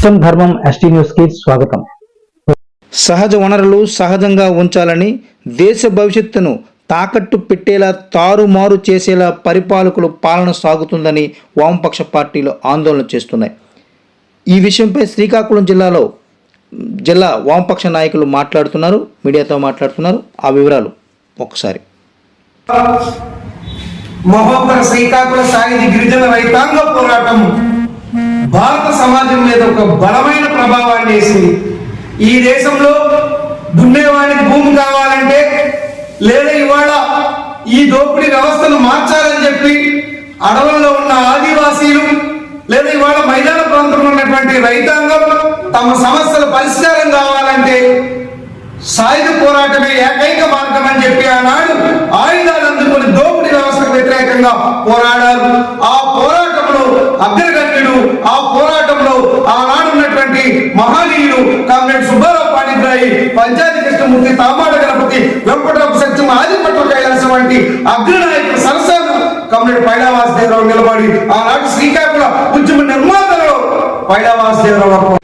సత్యం ధర్మం ఎస్టీ న్యూస్కి స్వాగతం. సహజ వనరులు సహజంగా ఉంచాలని దేశ భవిష్యత్తును తాకట్టు పెట్టేలా తారుమారు చేసేలా పరిపాలకులు పాలన సాగుతుందని వామపక్ష పార్టీలు ఆందోళన చేస్తున్నాయి. ఈ విషయంపై శ్రీకాకుళం జిల్లాలో జిల్లా వామపక్ష నాయకులు మాట్లాడుతున్నారు మీడియాతో మాట్లాడుతున్నారు. ఆ వివరాలు ఒకసారి. మహోత్తర శ్రీకాకుళ సాయుధ గిరిజన రైతాంగ పోరాటం భారత సమాజం మీద ఒక బలమైన ప్రభావాన్ని వేసింది. ఈ దేశంలో దున్నేవాడికి భూమి కావాలంటే లేదా ఇవాళ ఈ దోపిడీ వ్యవస్థను మార్చాలని చెప్పి అడవుల్లో ఉన్న ఆదివాసీలు లేదా ఇవాళ మైదాన ప్రాంతంలో ఉన్నటువంటి రైతాంగం తమ సమస్యల పరిష్కారం కావాలంటే సాయుధ పోరాటమే ఏకైక మార్గం అని చెప్పి ఆనాడు ఆయుధాలు అందుకొని దోపిడీ వ్యవస్థకు వ్యతిరేకంగా పోరాడారు. ఆ పోరాట అగ్రగణ్యుడు ఆ పోరాటంలో ఆనాడు ఉన్నటువంటి మహనీయులు కామ్రేడ్ సుబ్బారావు పాణిగ్రాయి పంచాయతీ కృష్ణమూర్తి తామాడ గణపతి వెంకటరావు సత్యం ఆదిపట్ల కైలాసం వంటి అగ్రనాయకుడు సరసను కామ్రేడ్ పైడావాసుదేవరావు నిలబడి ఆనాడు శ్రీకాకుళ ఉద్యమ నిర్మాతలో Paida Vasudevarao Devarao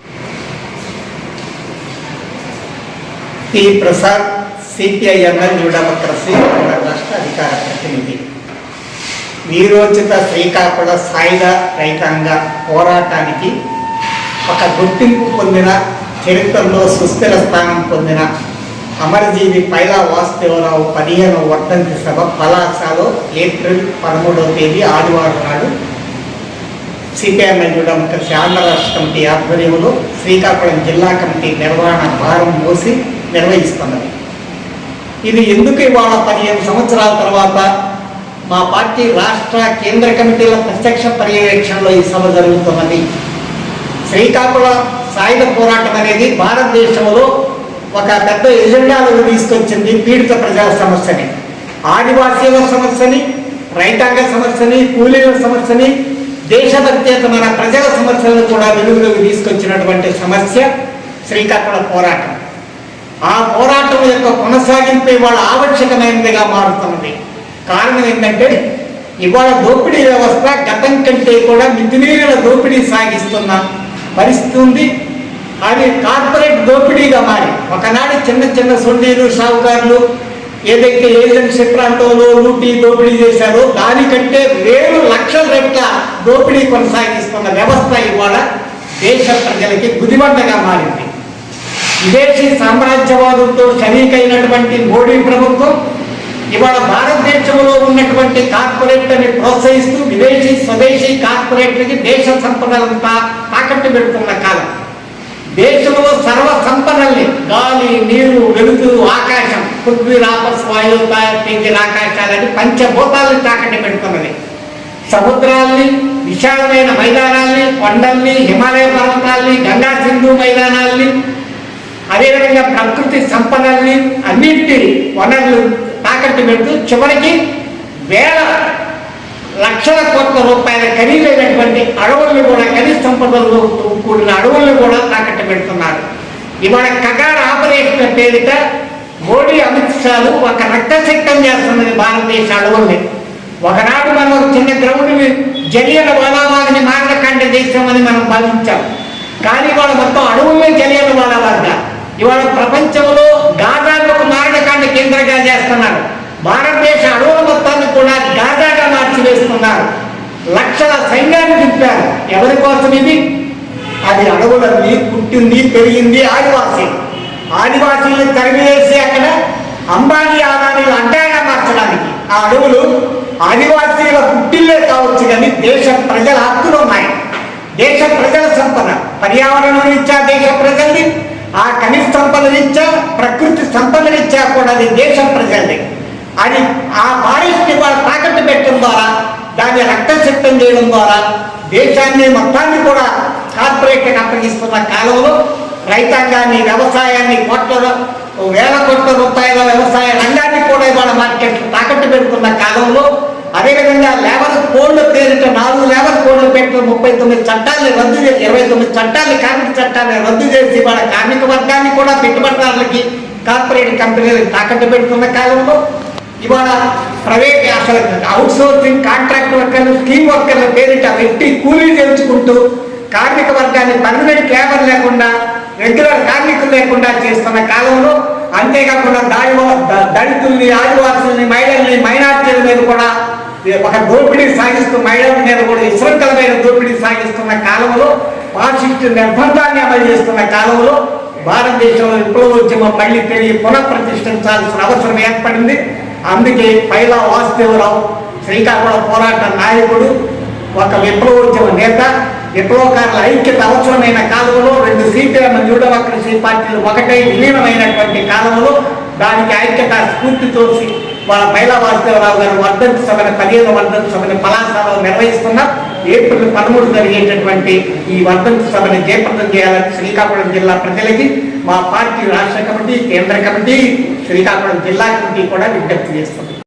P Prasad CPI ML new democracy రాష్ట్ర అధికార ప్రతినిధి. వీరోచిత శ్రీకాకుళ సాయుధ రైతాంగ పోరాటానికి ఒక గుర్తింపు పొందిన చరిత్రలో సుస్థిర స్థానం పొందిన అమరజీవి పైలా వాసుదేవరావు పదిహేనవ వర్ధంతి సభ పలాసాలో ఏప్రిల్ పదమూడవ తేదీ ఆదివారం నాడు సిపిఎం న్యూ డెమోక్రసీ ఆంధ్ర రాష్ట్ర కమిటీ ఆధ్వర్యంలో శ్రీకాకుళం జిల్లా కమిటీ నిర్వహణ భారం మోసి నిర్వహిస్తున్నది. ఇది ఎందుకు ఇవాళ పదిహేను సంవత్సరాల తర్వాత మా పార్టీ రాష్ట్ర కేంద్ర కమిటీల ప్రత్యక్ష పర్యవేక్షణలో ఈ సభ జరుగుతున్నది. శ్రీకాకుళం సాయుధ పోరాటం అనేది భారతదేశంలో ఒక పెద్ద ఎజెండాలను తీసుకొచ్చింది పీడిత ప్రజల సమస్యని. ఆదివాసీల సమస్యని రైతాంగ సమస్యని కూలీల సమస్యని దేశభక్తేతమైన ప్రజల సమస్యలను కూడా వెలుగులోకి తీసుకొచ్చినటువంటి సమస్య శ్రీకాకుళం పోరాటం. ఆ పోరాటం యొక్క కొనసాగింపు ఇవాళ ఆవశ్యకమైనదిగా మారుతున్నది. కారణం ఏంటంటే ఇవాళ దోపిడీ వ్యవస్థ గతం కంటే కూడా మితిమీరిన దోపిడీ సాగిస్తున్న పరిస్థితి ఉంది. అది కార్పొరేట్ దోపిడీగా మారి ఒకనాడు చిన్న చిన్న సొండీలు షావుకారులు ఏదైతే ఏజెన్సీ ప్రాంతంలో లూటీ దోపిడీ చేశారో దానికంటే వేలు లక్షల రెట్ల దోపిడీ కొనసాగిస్తున్న వ్యవస్థ ఇవాళ దేశ ప్రజలకి గుదిబండగా మారింది. విదేశీ సామ్రాజ్యవాదంతో షరీకైనటువంటి మోడీ ప్రభుత్వం ఇవాళ భారతదేశంలో ఉన్నటువంటి కార్పొరేట్లని ప్రోత్సహిస్తూ విదేశీ స్వదేశీ కార్పొరేట్లకి దేశ సంపదలంతా తాకట్టు పెడుతున్న కాలం. దేశంలో సర్వ సంపదల్ని గాలి నీరు వెలుతురు ఆకాశం పృథ్వీ రాపస్ వాయు తేజీల ఆకాశాలని పంచభూతాలను తాకట్టు పెడుతున్నది. సముద్రాల్ని విశాలమైన మైదానాల్ని కొండల్ని హిమాలయ పర్వతాల్ని గంగా సింధు మైదానాల్ని అదేవిధంగా ప్రకృతి సంపదల్ని అన్నింటి వనరులు తాకట్టు పెడుతూ చివరికి వేల లక్షల కోట్ల రూపాయల ఖరీదైనటువంటి అడవుల్ని కూడా ఖనిజ సంపదలతో కూడిన అడవుల్ని కూడా తాకట్టు పెడుతున్నారు. ఇవాళ కగార్ ఆపరేషన్ పేరిట మోడీ అమిత్ షాలు ఒక రక్తశక్తం చేస్తున్నది భారతదేశ అడవుల్ని. ఒకనాడు మనం ఒక చిన్న గ్రౌండ్ని జలియల వాలావాదిని మార్గకాండ చేసామని మనం భావించాం. కానీ ఇవాళ మొత్తం అడవుల్ని జలియల వాలావాదిగా. ఇవాళ ప్రపంచంలో గాజాను కేంద్రంగా చేస్తున్నారు. భారతదేశ అడవుల మొత్తాన్ని కూడా గాజాగా మార్చివేస్తున్నారు. లక్షల సైన్యాన్ని దింపారు. ఎవరి కోసం ఇది? అది అడవులన్నీ పుట్టింది పెరిగింది ఆదివాసీ. ఆదివాసీలను తరిమివేసి అక్కడ అంబానీ ఆదానీలు అంటాగా మార్చడానికి. ఆ అడవులు ఆదివాసీల పుట్టిల్లే కావచ్చు కానీ దేశ ప్రజల హక్కులు ఉన్నాయి. దేశ ప్రజల సంపద. పర్యావరణం ఇచ్చా దేశ ప్రజల్ని. ఆ ఖనిజ సంపదనిచ్చా ప్రకృతి సంపదనిచ్చా కూడా అది దేశ ప్రజలది. అది ఆ ఫారెస్ట్ వాళ్ళు తాకట్టు పెట్టడం ద్వారా దాన్ని రక్తశక్తం చేయడం ద్వారా దేశాన్ని మొత్తాన్ని కూడా కార్పొరేట్కి అప్పగిస్తున్న కాలంలో రైతాంగాన్ని వ్యవసాయాన్ని కోట్ల వేల కోట్ల రూపాయల వ్యవసాయ రంగాన్ని కూడా ఇవాళ మార్కెట్ తాకట్టు పెడుతున్న కాలంలో అదేవిధంగా లేబర్ కోడ్ల పేరిట నాలుగు లేబర్ కోడ్లు పెట్టిన ముప్పై తొమ్మిది చట్టాలని రద్దు చేసి ఇరవై తొమ్మిది చట్టాలు కార్మిక చట్టాలను రద్దు చేసి వాళ్ళ కార్మిక వర్గాన్ని కూడా పెట్టుబడిదారులకి కార్పొరేట్ కంపెనీలకు తాకట్టు పెడుతున్న కాలంలో ఇవాళ ప్రైవేట్ అసలు అవుట్ సోర్సింగ్ కాంట్రాక్ట్ వర్కర్లు స్కీమ్ వర్కర్ల పేరిట పెట్టి కూలీ తెచ్చుకుంటూ కార్మిక వర్గాన్ని పర్మనెంట్ లేబర్ లేకుండా రెగ్యులర్ కార్మికులు లేకుండా చేస్తున్న కాలంలో అంతేకాకుండా దాడి దళితుల్ని ఆదివాసుల్ని మహిళల్ని మైనార్టీల మీద కూడా ఒక దోపిడీ సాగిస్తూ మహిళల మీద కూడా విశృంఖలమైన దోపిడీ సాగిస్తున్న కాలంలో పార్షిస్ట్ నిర్బంధాన్ని అమలు చేస్తున్న కాలంలో భారతదేశంలో విప్లవోద్యమం మళ్ళీ తిరిగి పునఃప్రతిష్ఠించాల్సిన అవసరం ఏర్పడింది. అందుకే పైలా వాసుదేవరావు శ్రీకాకుళం పోరాట నాయకుడు ఒక విప్లవోద్యమ నేత విప్లవకారుల ఐక్యత అవసరమైన కాలంలో రెండు సిపిఎం న్యూడెమోక్రసీ పార్టీలు ఒకటై విలీనమైనటువంటి కాలంలో దానికి ఐక్యత స్ఫూర్తితో వాళ్ళ మహిళా వాసుదేవరావు గారు వర్ధంతి సభను పదిహేను వర్ధంతి సభను పలాసలో నిర్వహిస్తున్న ఏప్రిల్ పదమూడు జరిగేటటువంటి ఈ వర్ధంతి సభను జయప్రదం చేయాలని శ్రీకాకుళం జిల్లా ప్రజలకి మా పార్టీ రాష్ట్ర కమిటీ కేంద్ర కమిటీ శ్రీకాకుళం జిల్లా కమిటీ కూడా విజ్ఞప్తి చేస్తుంది.